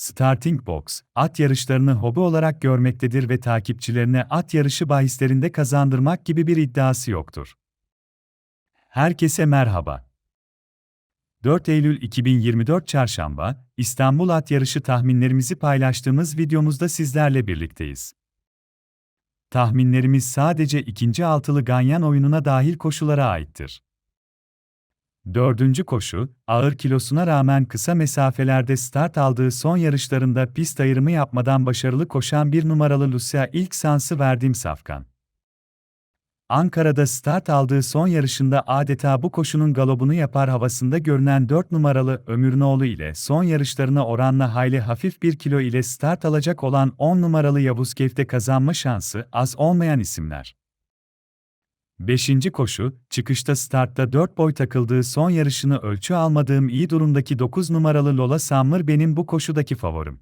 Starting Box, at yarışlarını hobi olarak görmektedir ve takipçilerine at yarışı bahislerinde kazandırmak gibi bir iddiası yoktur. Herkese merhaba. 4 Eylül 2024 Çarşamba, İstanbul At Yarışı tahminlerimizi paylaştığımız videomuzda sizlerle birlikteyiz. Tahminlerimiz sadece ikinci altılı ganyan oyununa dahil koşulara aittir. Dördüncü koşu, ağır kilosuna rağmen kısa mesafelerde start aldığı son yarışlarında pist ayrımı yapmadan başarılı koşan bir numaralı Lucia ilk sansı verdiğim safkan. Ankara'da start aldığı son yarışında adeta bu koşunun galobunu yapar havasında görünen 4 numaralı Ömürnoğlu ile son yarışlarına oranla hayli hafif bir kilo ile start alacak olan 10 numaralı Yavuz Kef'te kazanma şansı az olmayan isimler. Beşinci koşu, çıkışta startta 4 boy takıldığı son yarışını ölçü almadığım iyi durumdaki 9 numaralı Lola Summer benim bu koşudaki favorim.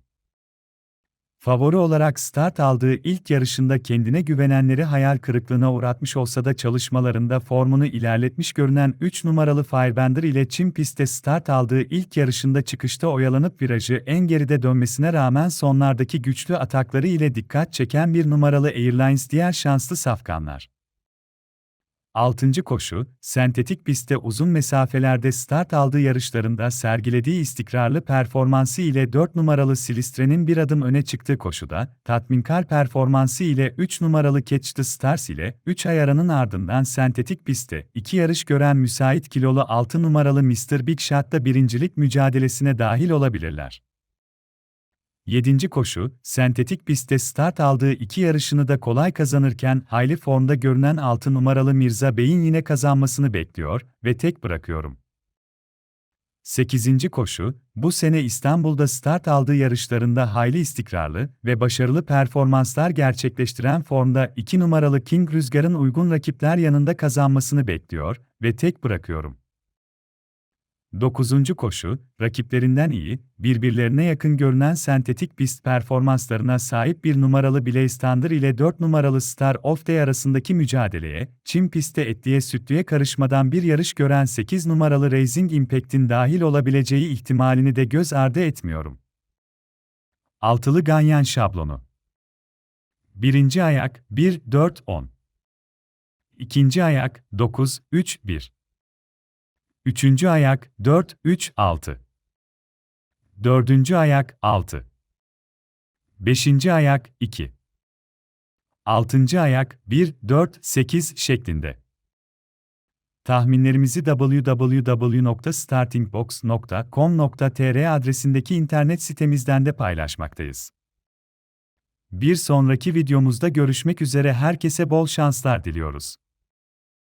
Favori olarak start aldığı ilk yarışında kendine güvenenleri hayal kırıklığına uğratmış olsa da çalışmalarında formunu ilerletmiş görünen 3 numaralı Firebender ile Çin pistte start aldığı ilk yarışında çıkışta oyalanıp virajı en geride dönmesine rağmen sonlardaki güçlü atakları ile dikkat çeken bir numaralı Airlines diğer şanslı safkanlar. 6. koşu, sentetik pistte uzun mesafelerde start aldığı yarışlarında sergilediği istikrarlı performansı ile 4 numaralı Silistre'nin bir adım öne çıktığı koşuda, tatminkar performansı ile 3 numaralı Catch the Stars ile 3 ay aranın ardından sentetik pistte 2 yarış gören müsait kilolu 6 numaralı Mr. Big Shot'ta birincilik mücadelesine dahil olabilirler. 7. koşu, sentetik pistte start aldığı iki yarışını da kolay kazanırken hayli formda görünen 6 numaralı Mirza Bey'in yine kazanmasını bekliyor ve tek bırakıyorum. 8. koşu, bu sene İstanbul'da start aldığı yarışlarında hayli istikrarlı ve başarılı performanslar gerçekleştiren formda 2 numaralı King Rüzgar'ın uygun rakipler yanında kazanmasını bekliyor ve tek bırakıyorum. 9. koşu, rakiplerinden iyi, birbirlerine yakın görünen sentetik pist performanslarına sahip bir numaralı Blaze ile 4 numaralı Star of Day arasındaki mücadeleye, Çin pistte etliye sütlüye karışmadan bir yarış gören 8 numaralı Racing Impact'in dahil olabileceği ihtimalini de göz ardı etmiyorum. Altılı Ganyan şablonu Birinci ayak 1-4-10 İkinci ayak 9-3-1 Üçüncü ayak 4 3 6. Dördüncü ayak 6. Beşinci ayak 2. Altıncı ayak 1 4 8 şeklinde. Tahminlerimizi www.startingbox.com.tr adresindeki internet sitemizden de paylaşmaktayız. Bir sonraki videomuzda görüşmek üzere herkese bol şanslar diliyoruz.